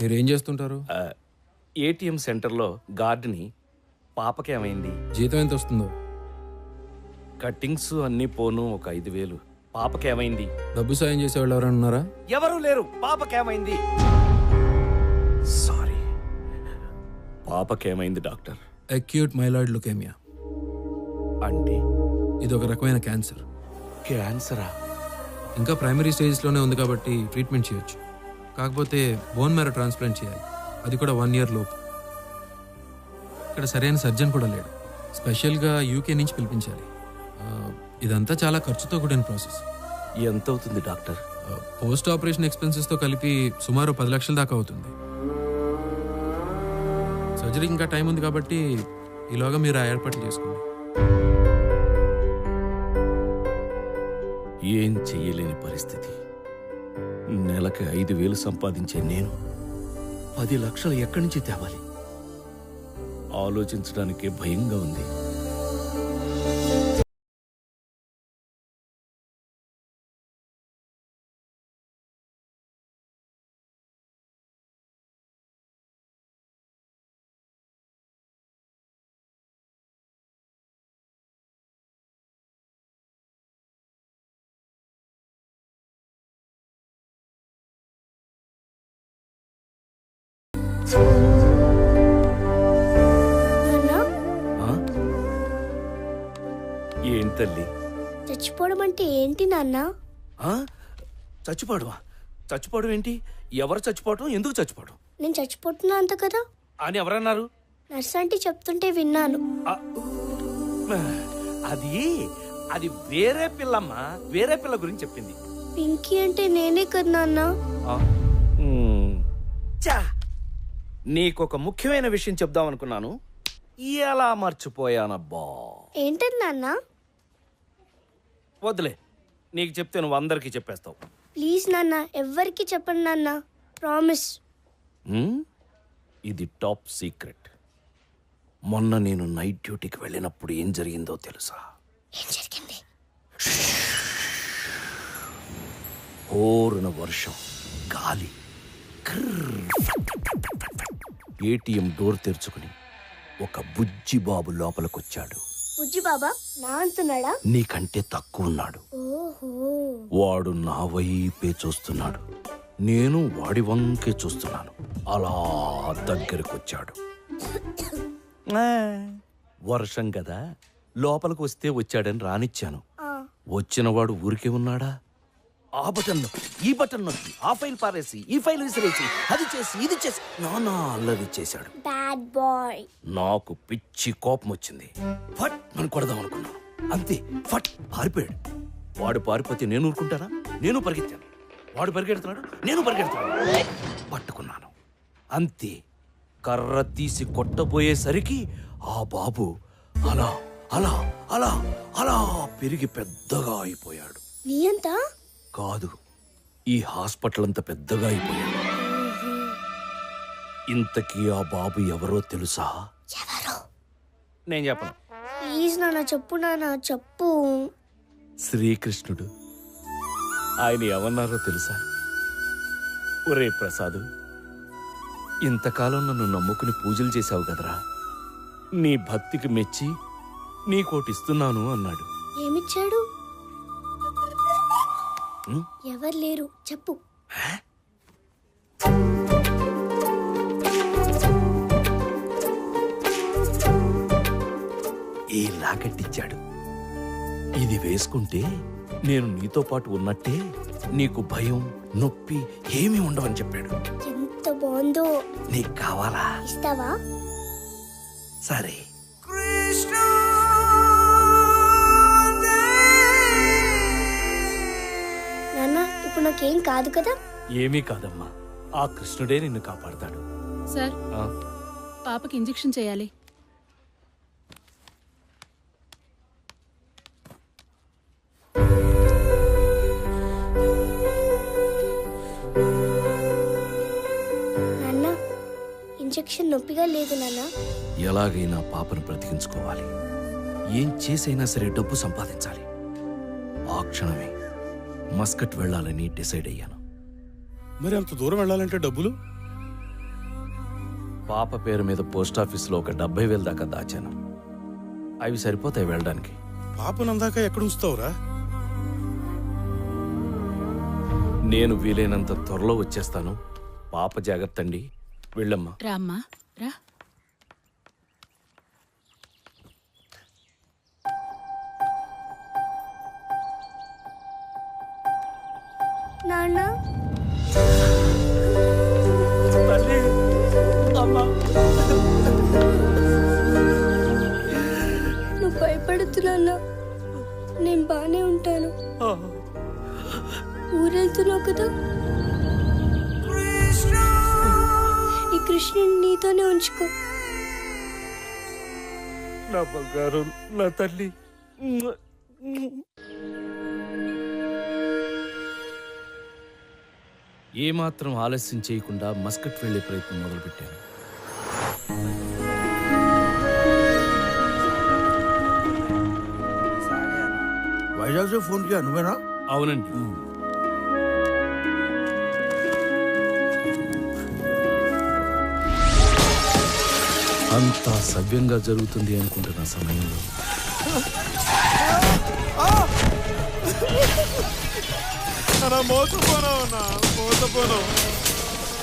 మీరు ఏం చేస్తుంటారు ఏటీఎం సెంటర్లో గార్డ్ని పాపకేమైంది? జీతం ఎంత వస్తుందో కట్టింగ్స్ అన్నీ పోను ఒక ఐదు వేలు. పాపకేమైంది? డబ్బు సాయం చేసేవాళ్ళు ఎవరైనా ఉన్నారా? ఎవరు లేరు. పాపకేమైంది? సారీ పాపకేమైంది డాక్టర్? అక్యూట్ మైలాయిడ్ లుకేమియా అంటే? ఇది ఒక రకమైన క్యాన్సర్. క్యాన్సరా? ఇంకా ప్రైమరీ స్టేజ్లోనే ఉంది కాబట్టి ట్రీట్మెంట్ చేయొచ్చు. కాకపోతే బోన్ మ్యారో ట్రాన్స్ప్లాంట్ చేయాలి. అది కూడా వన్ ఇయర్ లోపు. ఇక్కడ సరైన సర్జన్ కూడా లేడు. స్పెషల్గా యూకే నుంచి పిలిపించాలి. ఇదంతా చాలా ఖర్చుతో కూడిన ప్రాసెస్ ఎంత అవుతుంది డాక్టర్? పోస్ట్ ఆపరేషన్ ఎక్స్పెన్సెస్తో కలిపి సుమారు పది లక్షల దాకా అవుతుంది. సర్జరీకి ఇంకా టైం ఉంది కాబట్టి ఈలోగా మీరు ఆ ఏర్పాట్లు చేసుకోండి. ఏం చెయ్యలేని పరిస్థితి. నెలకి ఐదు వేలు సంపాదించే నేను. పది లక్షలు ఎక్కడి నుంచి తేవాలి? ఆలోచించడానికి భయంగా ఉంది. ఏం తల్లి? చచ్చిపోవడం అంటే ఏంటి నాన్న? చచ్చిపోవడమా? చచ్చిపోవడం ఏంటి? ఎవరు చచ్చిపోవడం ఎందుకు చచ్చిపోవడం? నేను చచ్చిపోతున్నా అంత కదా? అని ఎవరన్నారు? నర్స్ అంటే చెప్తుంటే విన్నాను. అది అది వేరే పిల్లమ్మా వేరే పిల్ల గురించి చెప్పింది. పింకీ అంటే నేనే కదా నాన్న. ఆ? చా నీకొక ముఖ్యమైన విషయం చెప్దాం అనుకున్నాను ఎలా మర్చిపోయానబ్బా. ఏంటది నాన్న? వద్దులే నీకు చెప్తే నువ్వు అందరికీ చెప్పేస్తావు. ప్లీజ్ నాన్న ఎవ్వరికి చెప్పండి నాన్న. ప్రామిస్? ఇది టాప్ సీక్రెట్. మొన్న నేను నైట్ డ్యూటీకి వెళ్ళినప్పుడు ఏం జరిగిందో తెలుసా? ఏం జరిగింది? ఓరున వర్షం గాలి. ఏటీఎం డోర్ తెరుచుకుని ఒక బుజ్జి బాబు లోపలికొచ్చాడు. బుజ్జి బాబా నా అంటున్నాడా? నీకంటే తక్కువ ఉన్నాడు ఓహో. వాడు నా వైపే చూస్తున్నాడు. నేను వాడి వంకే చూస్తున్నాను. అలా దగ్గరకొచ్చాడు. వర్షం కదా లోపలికి వస్తే వచ్చాడని రానిచ్చాను. ఆ, వచ్చినవాడు ఊరికే ఉన్నాడా? ఆ బటన్ ఈ బటన్ నొక్కి ఆ ఫైల్ పారేసి ఈ ఫైల్ విసిరేసి అది చేసి ఇది చేసి నానా అల్లరి చేశాడు. బ్యాడ్ బాయ్ నాకు పిచ్చి కోపం వచ్చింది. ఫట్ మనం కొడదాం అనుకున్నాను. అంతే ఫట్ పారిపోయాడు. వాడు పారిపోతే నేను ఊరుకుంటానా? నేను పరిగెత్తాను. వాడు పరిగెడుతున్నాడు నేను పరిగెడుతున్నాను. పట్టుకున్నాను. అంతే కర్ర తీసి కొట్టబోయేసరికి ఆ బాబు అలా అలా అలా అలా పెరిగి పెద్దగా అయిపోయాడు. నీ అంతా? కాదు ఈ హాస్పిటల్ అంత పెద్దగా అయిపోయాడు ఇంతకీ ఆ బాబు ఎవరో తెలుసా? ఎవరు? నేను చెప్పను. ప్లీజ్ నాన్న చెప్పు నాన్న చెప్పు. శ్రీకృష్ణుడు. ఆయన ఏమన్నారో తెలుసా? ఒరే ప్రసాదు ఇంతకాలం నన్ను నమ్ముకుని పూజలు చేశావు కదరా? నీ భక్తికి మెచ్చి నీకోటిస్తున్నాను అన్నాడు. ఏమిచ్చాడు? ఎవరు లేరు చెప్పు. ఈ లాకెట్టిచ్చాడు ఇది వేసుకుంటే నేను నీతో పాటు ఉన్నట్టే నీకు భయం నొప్పి ఏమీ ఉండవని చెప్పాడు. ఎంత బాగుందో. నీకు కావాలా? ఇస్తావా? సరే. కాదు కదా? ఏమీ కాదమ్మా. ఆ కృష్ణుడే నిన్ను కాపాడతాడు. సార్ ఆ, పాపకి ఇంజెక్షన్ చేయాలి. నాన్న ఇంజెక్షన్ నొప్పిగా లేదు నాన్న. ఎలాగైనా పాపను బ్రతికించుకోవాలి. ఏం చేసైనా సరే డబ్బు సంపాదించాలి. ఆ క్షణమే మస్కట్ వెళ్ళాలని డిసైడ్ అయ్యాను. మరి అంత దూరం వెళ్ళాలంటే డబ్బులు? పాప పేరు మీద పోస్ట్ ఆఫీస్లో ఒక డెబ్బై వేలు దాకా దాచాను. అవి సరిపోతాయి వెళ్ళడానికి. పాపనందాక ఎక్కడ ఉంచుతావురా? నేను వీలైనంత త్వరలో వచ్చేస్తాను. పాప జాగ్రత్త అండి వెళ్ళమ్మా. రామ్మా. రా. నాన్న. నువ్వు భయపడుతున్నా నేను బానే ఉంటాను. ఊరెళ్తున్నావు కదా. ఈ కృష్ణుని నీతోనే ఉంచుకో. నా బంగారు నా తల్లి. ఏమాత్రం ఆలస్యం చేయకుండా మస్కట్ వెళ్ళే ప్రయత్నం మొదలుపెట్టాను. వైజాగ్ అవునండి. అంత సవ్యంగా జరుగుతుంది అనుకుంటున్న సమయంలో.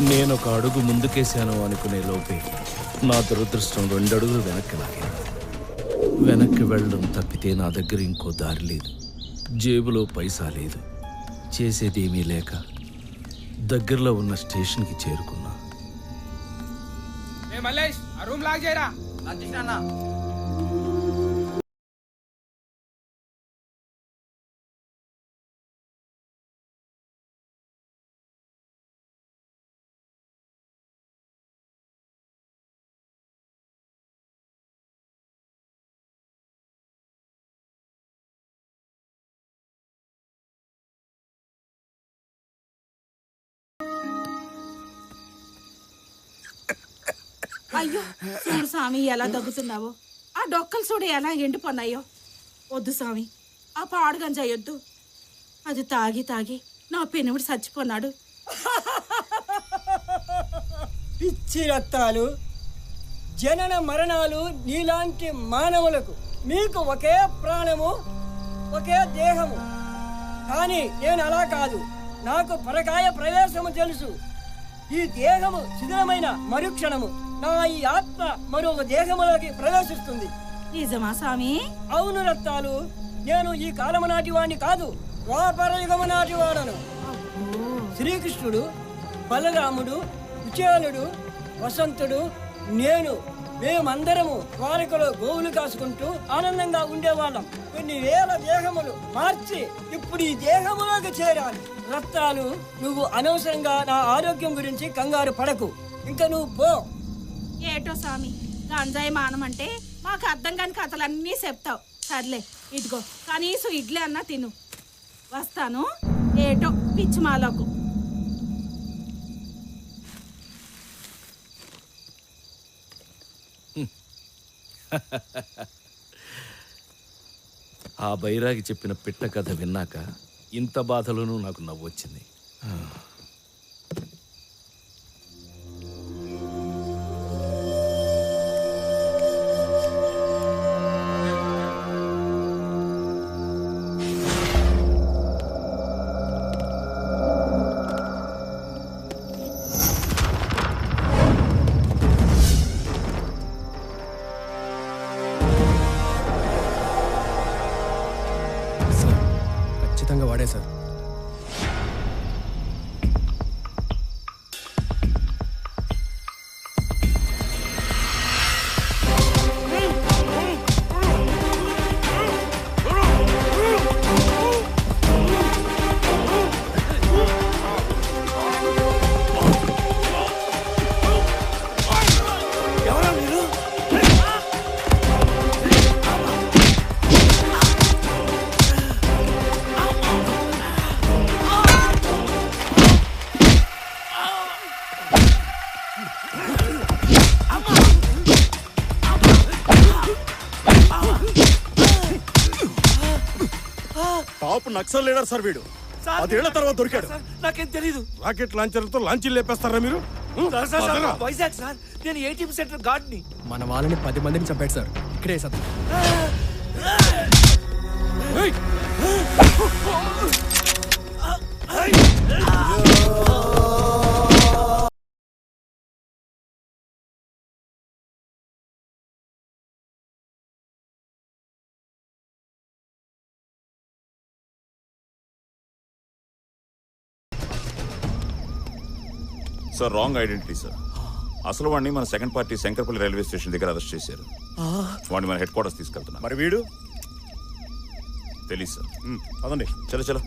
నేను ఒక అడుగు ముందుకేశాను అనుకునే లోపే నా దురదృష్టం రెండు అడుగులు వెనక్కి లాగాను వెనక్కి వెళ్ళడం తప్పితే నా దగ్గర ఇంకో దారి లేదు. జేబులో పైసా లేదు. చేసేదేమీ లేక దగ్గరలో ఉన్న స్టేషన్కి చేరుకున్నా. రూమ్ లాక్ చేయరా? అయ్యో చూడు స్వామి ఎలా దగ్గుతున్నావో? ఆ డొక్కలు చూడు ఎలా ఎండిపోన్నాయో? వద్దు స్వామి ఆ పాడుగం చేయొద్దు అది తాగి తాగి నా పెనుముడు చచ్చిపోన్నాడు. పిచ్చి రక్తాలు జనన మరణాలు నీలాంటి మానవులకు మీకు ఒకే ప్రాణము ఒకే దేహము. కానీ నేను అలా కాదు. నాకు పరకాయ ప్రవేశము తెలుసు. ఈ దేహము శిథిలమైన మరుక్షణము. నా ఈ ఆత్మ మరొక దేహములోకి ప్రవేశిస్తుంది. నిజమా స్వామి? అవును రక్తాలు. నేను ఈ కాలము నాటి వాణ్ణి కాదు ద్వాపర యుగము నాటి వాడను. శ్రీకృష్ణుడు బలరాముడు కుచేలుడు వసంతుడు నేను మేమందరము ద్వారకలో గోవులు కాసుకుంటూ ఆనందంగా ఉండేవాళ్ళం. కొన్ని వేల దేహములు మార్చి ఇప్పుడు ఈ దేహములోకి చేరాను రక్తాలు నువ్వు అనవసరంగా నా ఆరోగ్యం గురించి కంగారు పడకు. ఇంకా నువ్వు పో. ఏటో స్వామి గంజాయి మానమంటే మాకు అర్థం కాని కథలన్నీ చెప్తావు. సర్లే ఇదిగో కనీసం ఇడ్లీ అన్నా తిను. వస్తాను. ఏటో పిచ్చి మాలకు. ఆ బైరాగి చెప్పిన పిట్ట కథ విన్నాక ఇంత బాధలోనూ నాకు నవ్వొచ్చింది. ఖచ్చితంగా వాడే sir. Top Naxal leader sir వీడు. పదేళ్ళ తర్వాత దొరికాడు. నాకేం తెలీదు. రాకెట్ లాంచర్లతో లాంచీలు లేపేస్తారా మీరు? వైజాగ్ సార్. నేను ఏటీఎం సెంటర్ గార్డ్ని. మన వాళ్ళని పది మందిని చంపాడు సార్. ఇక్కడే sir sir wrong identity sir. అసలు వాడిని మన second party Shankarpalli railway station దగ్గర అరెస్ట్ చేశారు. వాడిని మన హెడ్ క్వార్టర్స్ తీసుకెళ్తున్నారు మరి వీడు? తెలీదు సార్. పదండి. చలో చలో.